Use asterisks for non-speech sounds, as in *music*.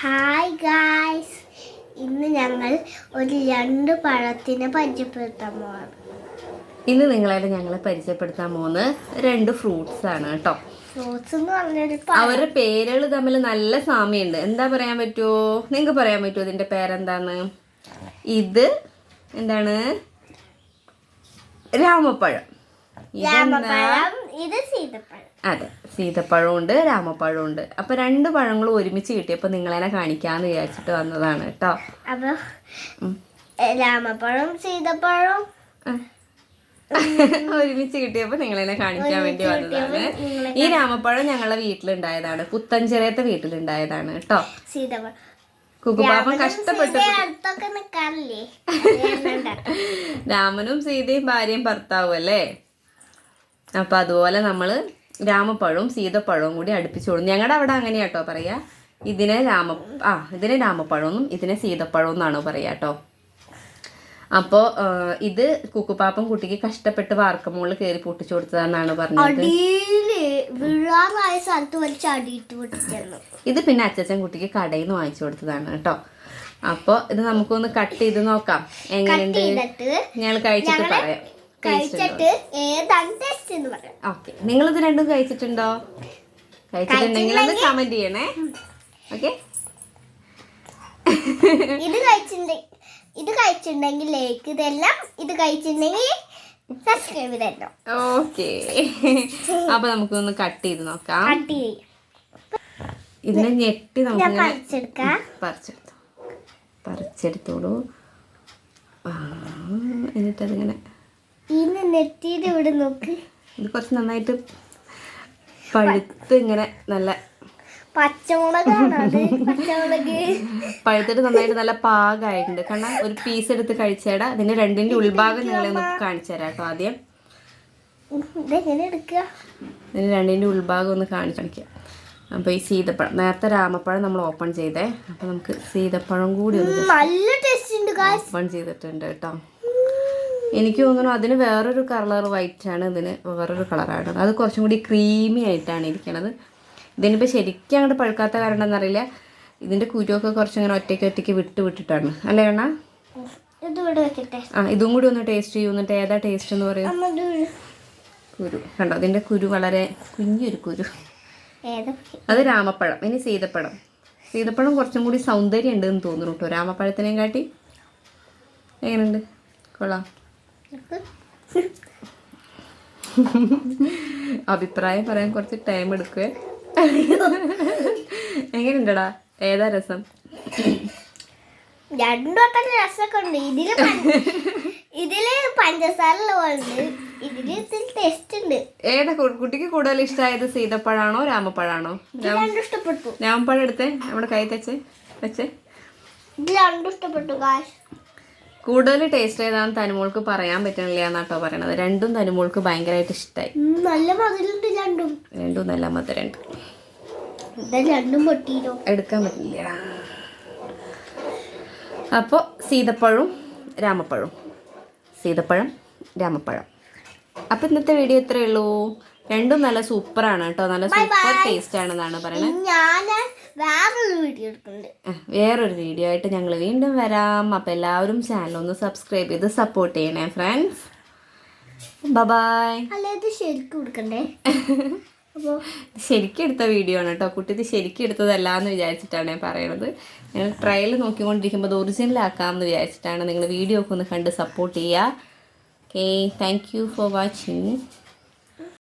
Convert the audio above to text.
Hi guys ഇന്ന് ഞങ്ങൾ ഒരു രണ്ട് പഴത്തിനെ പരിചയപ്പെടുത്താൻ പോവാണ്. ഇന്ന് നിങ്ങളായിട്ട് ഞങ്ങളെ പരിചയപ്പെടുത്താൻ പോകുന്ന രണ്ട് ഫ്രൂട്ട്സ് ആണ് കേട്ടോ. ഫ്രൂട്ട്സ് എന്ന് പറഞ്ഞൊരു അവരുടെ പേരുകൾ തമ്മിൽ നല്ല സാമ്യമുണ്ട്. എന്താ പറയാൻ പറ്റുമോ നിങ്ങൾക്ക് പറയാൻ പറ്റുമോ ഇതിന്റെ പേരെന്താന്ന്? ഇത് എന്താണ്? രാമപ്പഴം. ഇത് സീതപ്പഴം. അതെ സീതപ്പഴം ഉണ്ട് രാമപ്പഴം ഉണ്ട് അപ്പൊ രണ്ട് പഴങ്ങളും ഒരുമിച്ച് കിട്ടിയപ്പോ നിങ്ങളെന്നെ കാണിക്കാന്ന് വിചാരിച്ചിട്ട് വന്നതാണ് കേട്ടോ. അപ്പൊ രാമപ്പഴം സീതപ്പഴം. *laughs* ഒരുമിച്ച് കിട്ടിയപ്പോ നിങ്ങളെന്നെ കാണിക്കാൻ വേണ്ടി വന്നതാണ്. ഈ രാമപ്പഴം ഞങ്ങളെ വീട്ടിലുണ്ടായതാണ്. പുത്തഞ്ചിറയത്തെ വീട്ടിലുണ്ടായതാണ് കേട്ടോ. സീതപ്പഴം. കുക്കുപാപ്പൻ കഷ്ടപ്പെട്ട് *laughs* രാമനും സീതയും ഭാര്യയും ഭർത്താവും അല്ലേ? അപ്പൊ അതുപോലെ നമ്മൾ രാമപ്പഴവും സീതപ്പഴവും കൂടി അടുപ്പിച്ചു കൊടുക്കും ഞങ്ങളുടെ അവിടെ അങ്ങനെ കേട്ടോ പറയാ. ഇതിനെ രാമ ആ ഇതിനെ രാമപ്പഴമെന്നും ഇതിനെ സീതപ്പഴം എന്നാണ് പറയുക കേട്ടോ അപ്പോൾ ഇത് കുക്കുപാപ്പൻ കുട്ടിക്ക് കഷ്ടപ്പെട്ട് വാർക്കമുകളിൽ കയറി പൊട്ടിച്ചു കൊടുത്തതെന്നാണ് പറഞ്ഞത്. ഇത് പിന്നെ അച്ഛച്ചൻ കുട്ടിക്ക് കടയിൽ നിന്ന് വാങ്ങിച്ചു കൊടുത്തതാണ് കേട്ടോ. അപ്പോൾ ഇത് നമുക്കൊന്ന് കട്ട് ചെയ്ത് നോക്കാം. എങ്ങനെയുണ്ട്? ഞങ്ങൾ കഴിച്ചിട്ട് പറയാം. കഴിച്ചിട്ട് ഏതാണ് ടെസ്റ്റ് എന്ന് പറയാം. ഓക്കെ നിങ്ങളിത് രണ്ടും കഴിച്ചിട്ടുണ്ടോ? കഴിച്ചിട്ടുണ്ടെങ്കിൽ ഒന്ന് കമന്റ് ചെയ്യണേ. ഓക്കെ ഇത് കഴിച്ചിട്ടുണ്ടെങ്കിൽ ഇത് കഴിച്ചിട്ടുണ്ടെങ്കിൽ ലൈക്ക് ഇതെല്ലാം ഇത് കഴിച്ചിട്ടുണ്ടെങ്കിൽ സബ്സ്ക്രൈബ് തരണം ഓക്കെ അപ്പൊ നമുക്കൊന്ന് കട്ട് ചെയ്ത് നോക്കാം. കട്ട് ചെയ്യാം. ഇതിനെ ഞെട്ടി നമുക്ക് പറിച്ചെടുത്തു. പറിച്ചെടുത്തോളൂ. എന്നിട്ടതിങ്ങനെ ഇന്ന് നെറ്റിയുടെ ഇവിടെ നോക്ക്. ഇത് കുറച്ച് നന്നായിട്ട് പഴുത്ത് ഇങ്ങനെ നല്ല പച്ചമുളകാണ് പച്ചമുളക്. പഴുത്തിട്ട് നന്നായിട്ട് നല്ല പാകമായിട്ടുണ്ട് കാരണം ഒരു പീസ് എടുത്ത് കഴിച്ചേടാ. അതിന്റെ രണ്ടിന്റെ ഉൾഭാഗം നിങ്ങളെ ഒന്ന് കാണിച്ചു തരാം കേട്ടോ ആദ്യം. ഇതെങ്ങനെ എടുക്കുക ഇതിന് രണ്ടിന്റെ ഉൾഭാഗം ഒന്ന് കാണിച്ചു കാണിക്കാം. അപ്പോൾ ഈ സീതപ്പഴം നേരത്തെ രാമപ്പഴം നമ്മൾ ഓപ്പൺ ചെയ്തേ. അപ്പോൾ നമുക്ക് സീതപ്പഴം കൂടി ഒന്ന് നല്ല ടേസ്റ്റ് ഉണ്ട്. ഓപ്പൺ ചെയ്തിട്ടുണ്ട് കേട്ടോ. എനിക്ക് തോന്നുന്നു അതിന് വേറൊരു കളർ വൈറ്റ് ആണ് ഇതിന് വേറൊരു കളറാണ് അത് കുറച്ചും കൂടി ക്രീമി ആയിട്ടാണ് ഇരിക്കണത്. ഇതിനിപ്പോൾ ശരിക്കും അങ്ങോട്ട് പഴുക്കാത്ത കാരണം എന്നറിയില്ല ഇതിന്റെ കുരുവൊക്കെ കുറച്ചിങ്ങനെ ഒറ്റയ്ക്ക് ഒറ്റയ്ക്ക് വിട്ട് വിട്ടിട്ടാണ്. അല്ലേ എണ്ണ ആ ഇതും കൂടി ഒന്ന് ടേസ്റ്റ് ചെയ്യൂ. എന്നിട്ട് ഏതാ ടേസ്റ്റ് എന്ന് പറയും? കുരു. കണ്ടോ? അതിന്റെ കുരു വളരെ കുഞ്ഞൊരു കുരു. അത് രാമപ്പഴം. ഇനി സീതപ്പഴം. സീതപ്പഴം കുറച്ചും കൂടി സൗന്ദര്യം ഉണ്ടെന്ന് തോന്നുന്നു കേട്ടോ. രാമപ്പഴത്തിനെയും കാട്ടി. എങ്ങനെയുണ്ട്? കൊള്ളാം. *laughs* അഭിപ്രായം പറയാൻ കുറച്ച് ടൈം എടുക്കുവേ എങ്ങനെയുണ്ടടാ? ഏതാ രസം? രണ്ടു വട്ടം രസമൊക്കെ ഉണ്ട് ഇതിൽ ഇതിൽ പഞ്ചസാര ഉണ്ട് ഇതിൽ ഇത്തിരി ടേസ്റ്റ് ഉണ്ട്. ഏതാ കുട്ടിക്ക് കൂടുതൽ ഇഷ്ടമായത് സീതപ്പഴാണോ രാമപ്പഴാണോ? രണ്ടും ഇഷ്ടപ്പെട്ടു. രാമപ്പഴം എടുത്തേ നമ്മുടെ കൈ തെച്ചേ വെച്ചേ. ഇത് രണ്ടും ഇഷ്ടപ്പെട്ടു കാശ് കൂടുതൽ ടേസ്റ്റ് ഏതാണെന്ന് തനുമോൾക്ക് പറയാൻ പറ്റണില്ല എന്നാട്ടോ പറയണത്. രണ്ടും തനുമോൾക്ക് ഭയങ്കരമായിട്ട് ഇഷ്ടമായി നല്ല മധുരമുണ്ട് രണ്ടും. രണ്ടും നല്ല മധുരമുണ്ട്. രണ്ടും പൊട്ടിയില്ലോ എടുക്കാൻ പറ്റില്ല. അപ്പോൾ സീതപ്പഴവും രാമപ്പഴവും. സീതപ്പഴം രാമപ്പഴം. അപ്പോൾ ഇന്നത്തെ വീഡിയോ ഇത്രയേ ഉള്ളൂ. രണ്ടും നല്ല സൂപ്പറാണ് കേട്ടോ. നല്ല സൂപ്പർ ടേസ്റ്റ് ആണെന്നാണ് പറയുന്നത് ഞാൻ വേറൊരു വീഡിയോ എടുക്കുന്നുണ്ട്. വേറൊരു വീഡിയോ ആയിട്ട് ഞങ്ങൾ വീണ്ടും വരാം. അപ്പോൾ എല്ലാവരും ചാനൽ ഒന്ന് സബ്സ്ക്രൈബ് ചെയ്ത് സപ്പോർട്ട് ചെയ്യണേ ഫ്രണ്ട്സ് ബൈ അല്ല ഇത് ശരിക്കും കൊടുക്കണ്ടേ അപ്പോൾ ശരിക്കും എടുത്ത വീഡിയോ ആണ് കേട്ടോ കുട്ടി ഇത് ശരിക്കും എടുത്തതല്ല എന്ന് വിചാരിച്ചിട്ടാണ് ഞാൻ പറയണത്. ഞങ്ങൾ ട്രയൽ നോക്കിക്കൊണ്ടിരിക്കുമ്പോൾ അത് ഒറിജിനൽ ആക്കാമെന്ന് വിചാരിച്ചിട്ടാണ് നിങ്ങൾ വീഡിയോ ഒക്കെ ഒന്ന് കണ്ട് സപ്പോർട്ട് ചെയ്യുക okay thank you for watching